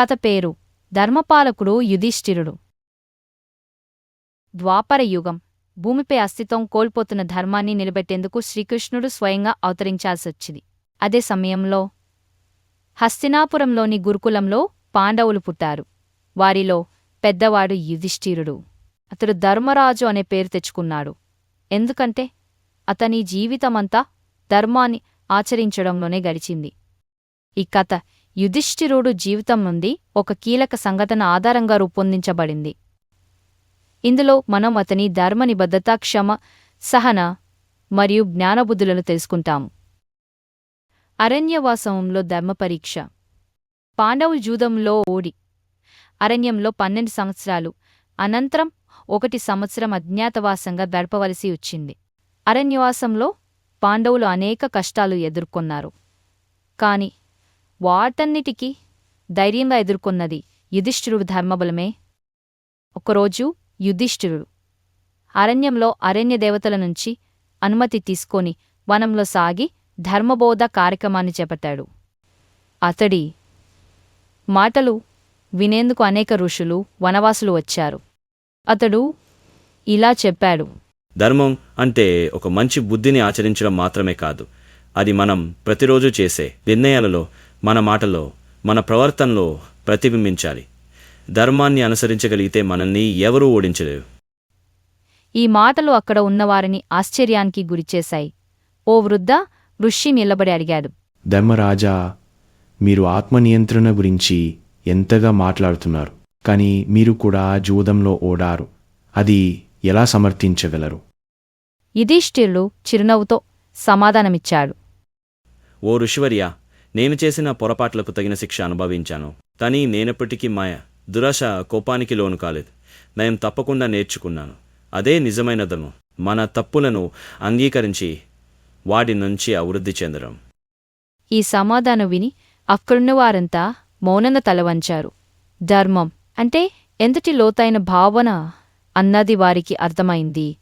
కథ పేరు ధర్మపాలకుడు యుధిష్ఠిరుడు. ద్వాపరయుగం భూమిపై అస్తిత్వం కోల్పోతున్న ధర్మాన్ని నిలబెట్టేందుకు శ్రీకృష్ణుడు స్వయంగా అవతరించాల్సొచ్చింది. అదే సమయంలో హస్తినాపురంలోని గురుకులంలో పాండవులు పుట్టారు. వారిలో పెద్దవాడు యుధిష్ఠిరుడు. అతడు ధర్మరాజు అనే పేరు తెచ్చుకున్నాడు. ఎందుకంటే అతని జీవితమంతా ధర్మాన్ని ఆచరించడంలోనే గడిచింది. ఈ కథ యుధిష్ఠిరుడు జీవితం నుండి ఒక కీలక సంఘటన ఆధారంగా రూపొందించబడింది. ఇందులో మనం అతని ధర్మ నిబద్ధత క్షమ సహన మరియు జ్ఞానబుద్ధులను తెలుసుకుంటాము. అరణ్యవాసంలో ధర్మపరీక్ష పాండవులు జూదంలో ఓడి. అరణ్యంలో పన్నెండు సంవత్సరాలు. అనంతరం ఒకటి సంవత్సరం అజ్ఞాతవాసంగా గడపవలసి వచ్చింది. అరణ్యవాసంలో పాండవులు అనేక కష్టాలు ఎదుర్కొన్నారు. కాని వాటన్నిటికీ ధైర్యంగా ఎదుర్కొన్నది యుధిష్ఠిరుడు ధర్మబలమే. ఒకరోజు యుధిష్ఠిరుడు అరణ్యంలో అరణ్య దేవతల నుంచి అనుమతి తీసుకొని వనంలో సాగి ధర్మబోధ కార్యక్రమాన్ని చేపట్టాడు. అతడి మాటలు వినేందుకు అనేక ఋషులు వనవాసులు వచ్చారు. అతడు ఇలా చెప్పాడు. ధర్మం అంటే ఒక మంచి బుద్ధిని ఆచరించడం మాత్రమే కాదు అది మనం ప్రతిరోజు చేసే నిర్ణయాలలో మన మాటలో మన ప్రవర్తనలో ప్రతిబింబించాలి. ధర్మాన్ని అనుసరించగలిగితే మనల్ని ఎవరూ ఓడించలేరు. ఈ మాటలు అక్కడ ఉన్నవారిని ఆశ్చర్యానికి గురిచేశాయి. ఓ వృద్ధ ఋషి నిలబడి అడిగాడు. ధర్మరాజా మీరు ఆత్మనియంత్రణ గురించి ఎంతగా మాట్లాడుతున్నారు? కానీ మీరు కూడా జూదంలో ఓడారు. అది ఎలా సమర్థించగలరు? యుధిష్ఠిరుడు చిరునవ్వుతో సమాధానమిచ్చాడు. ఓ ఋషివర్య నేను చేసిన పొరపాట్లకు తగిన శిక్ష అనుభవించాను. కానీ నేనప్పటికీ మాయ దురాశ కోపానికి లోను కాలేదు. నేను తప్పకుండా నేర్చుకున్నాను. అదే నిజమైనదను మన తప్పులను అంగీకరించి వాడి నుంచి అభివృద్ధి చెందడం. ఈ సమాధానం విని అక్కడున్న వారంతా మౌనంగా తలవంచారు. ధర్మం అంటే ఎంతటి లోతైన భావన అన్నది వారికి అర్థమైంది.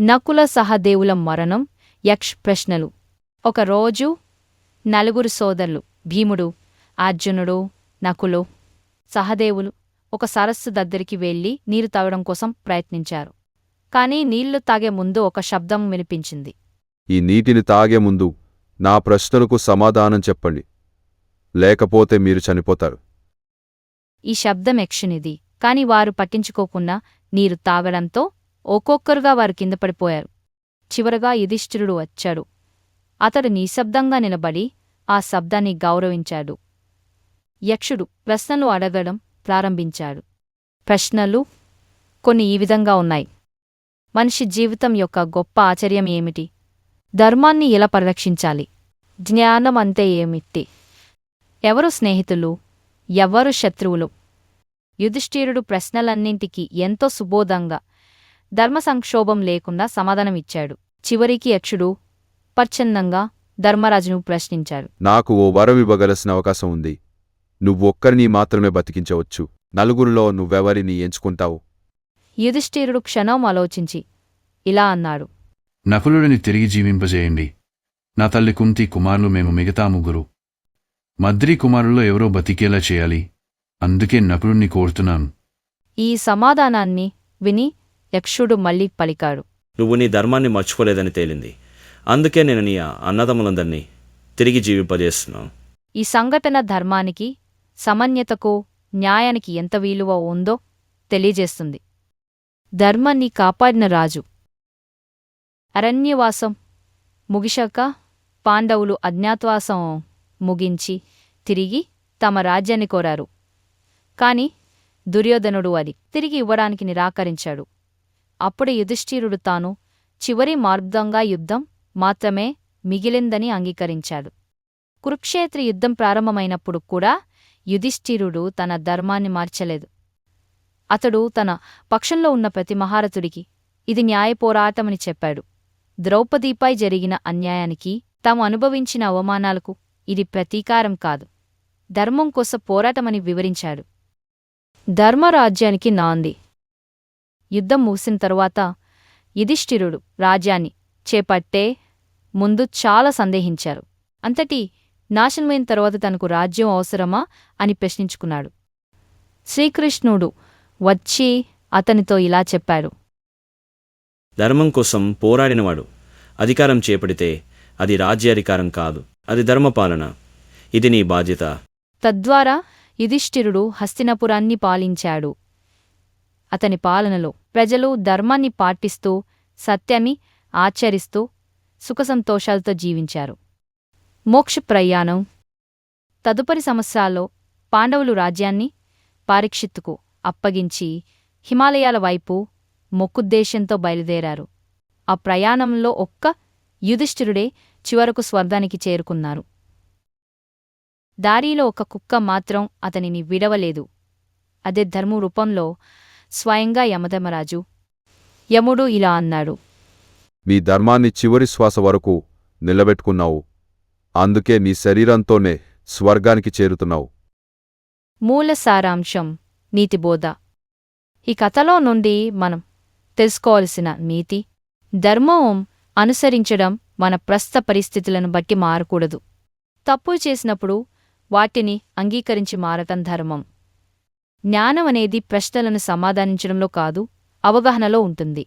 నకుల సహదేవుల మరణం యక్ష్ ప్రశ్నలు. ఒకరోజు నలుగురు సోదరులు భీముడు అర్జునుడు నకులు సహదేవులు ఒక సరస్సు దగ్గరికి వెళ్ళి నీరు తాగడం కోసం ప్రయత్నించారు. కాని నీళ్ళు తాగే ముందు ఒక శబ్దం వినిపించింది. ఈ నీటిని తాగే ముందు నా ప్రశ్నలకు సమాధానం చెప్పండి. లేకపోతే మీరు చనిపోతారు. ఈ శబ్దం యక్షునిది కాని వారు పట్టించుకోకుండా నీరు తాగడంతో ఒక్కొక్కరుగా వారు కింద పడిపోయారు. చివరగా యుధిష్ఠిరుడు వచ్చాడు. అతడు నిశ్శబ్దంగా నిలబడి ఆ శబ్దాన్ని గౌరవించాడు. యక్షుడు ప్రశ్నలు అడగడం ప్రారంభించాడు. ప్రశ్నలు కొన్ని ఈ విధంగా ఉన్నాయి. మనిషి జీవితం యొక్క గొప్ప ఆచర్యం ఏమిటి? ధర్మాన్ని ఎలా పరిరక్షించాలి? జ్ఞానం అంటే ఏమిటి? ఎవరు స్నేహితులు? ఎవ్వరు శత్రువులు? యుధిష్ఠిరుడు ప్రశ్నలన్నింటికీ ఎంతో సుబోధంగా ధర్మ సంక్షోభం లేకుండా సమాధానమిచ్చాడు. చివరికి యక్షుడు పచ్ఛన్నంగా ధర్మరాజును ప్రశ్నించాడు నాకు ఓ వరం ఇవ్వగలసిన అవకాశం ఉంది. నువ్వొక్కరిని మాత్రమే బతికించవచ్చు. నలుగురిలో నువ్వెవరిని ఎంచుకుంటావు? యుధిష్ఠిరుడు క్షణం ఆలోచించి ఇలా అన్నాడు. నకులుడిని తిరిగి జీవింపజేయండి. నా తల్లి కుంతి కుమారులు మేము మిగతా ముగ్గురు. మద్రి కుమారుల్లో ఎవరో బతికేలా చేయాలి? అందుకే నకులుణ్ణి కోరుతున్నాను. ఈ సమాధానాన్ని విని యక్షుడు మళ్ళీ పలికాడు. నువ్వు నీ ధర్మాన్ని మర్చిపోలేదని తేలింది. అందుకే నేను నీ అన్నదమ్ములందరినీ తిరిగి జీవింపజేస్తున్నాను. ఈ సంఘటన ధర్మానికి సమన్యతకు న్యాయానికి ఎంత విలువ ఉందో తెలియజేస్తుంది. ధర్మాన్ని కాపాడిన రాజు. అరణ్యవాసం ముగిశాక పాండవులు అజ్ఞాతవాసం ముగించి తిరిగి తమ రాజ్యాన్ని కోరారు. కాని దుర్యోధనుడు అది తిరిగి ఇవ్వడానికి నిరాకరించాడు. అప్పుడు యుధిష్ఠిరుడు తాను చివరి మార్గంగా యుద్ధం మాత్రమే మిగిలిందని అంగీకరించాడు. కురుక్షేత్ర యుద్ధం ప్రారంభమైనప్పుడు కూడా యుధిష్ఠిరుడు తన ధర్మాన్ని మార్చలేదు. అతడు తన పక్షంలో ఉన్న ప్రతి మహారథుడికి ఇది న్యాయ పోరాటమని చెప్పాడు. ద్రౌపదిపై జరిగిన అన్యాయానికి తాము అనుభవించిన అవమానాలకు ఇది ప్రతీకారం కాదు. ధర్మం కోసం పోరాటమని వివరించాడు. ధర్మరాజ్యానికి నాంది. యుద్ధం ముగిసిన తరువాత యుధిష్ఠిరుడు రాజ్యాన్ని చేపట్టే ముందు చాలా సందేహించారు. అంతటి నాశనమైన తర్వాత తనకు రాజ్యం అవసరమా? అని ప్రశ్నించుకున్నాడు. శ్రీకృష్ణుడు వచ్చి అతనితో ఇలా చెప్పాడు. ధర్మం కోసం పోరాడినవాడు. అధికారం చేపడితే అది రాజ్యాధికారం కాదు. అది ధర్మపాలన. ఇది నీ బాధ్యత. తద్వారా యుధిష్ఠిరుడు హస్తినపురాన్ని పాలించాడు. అతని పాలనలో ప్రజలు ధర్మాన్ని పాటిస్తూ సత్యాన్ని ఆచరిస్తూ సుఖసంతోషాలతో జీవించారు. మోక్ష ప్రయాణం. తదుపరి సంవత్సరాల్లో పాండవులు రాజ్యాన్ని పారీక్షిత్తుకు అప్పగించి హిమాలయాల వైపు మొక్కుద్దేశంతో బయలుదేరారు. ఆ ప్రయాణంలో ఒక్క యుధిష్ఠిరుడే చివరకు స్వర్గానికి చేరుకున్నారు. దారిలో ఒక కుక్క మాత్రం అతనిని విడవలేదు. అదే ధర్మ రూపంలో స్వయంగా యమధర్మరాజు యముడు ఇలా అన్నాడు. మీ ధర్మాన్ని చివరి శ్వాస వరకు నిలబెట్టుకున్నావు. అందుకే నీ శరీరంతోనే స్వర్గానికి చేరుతున్నావు. మూల సారాంశం నీతిబోధ ఈ కథలో నుండి మనం తెలుసుకోవలసిన నీతి ధర్మం అనుసరించడం మన ప్రస్తుత పరిస్థితులను బట్టి మారకూడదు. తప్పు చేసినప్పుడు వాటిని అంగీకరించి మారటం ధర్మం. జ్ఞానం అనేది ప్రశ్నలను సమాధానించడంలో కాదు అవగాహనలో ఉంటుంది.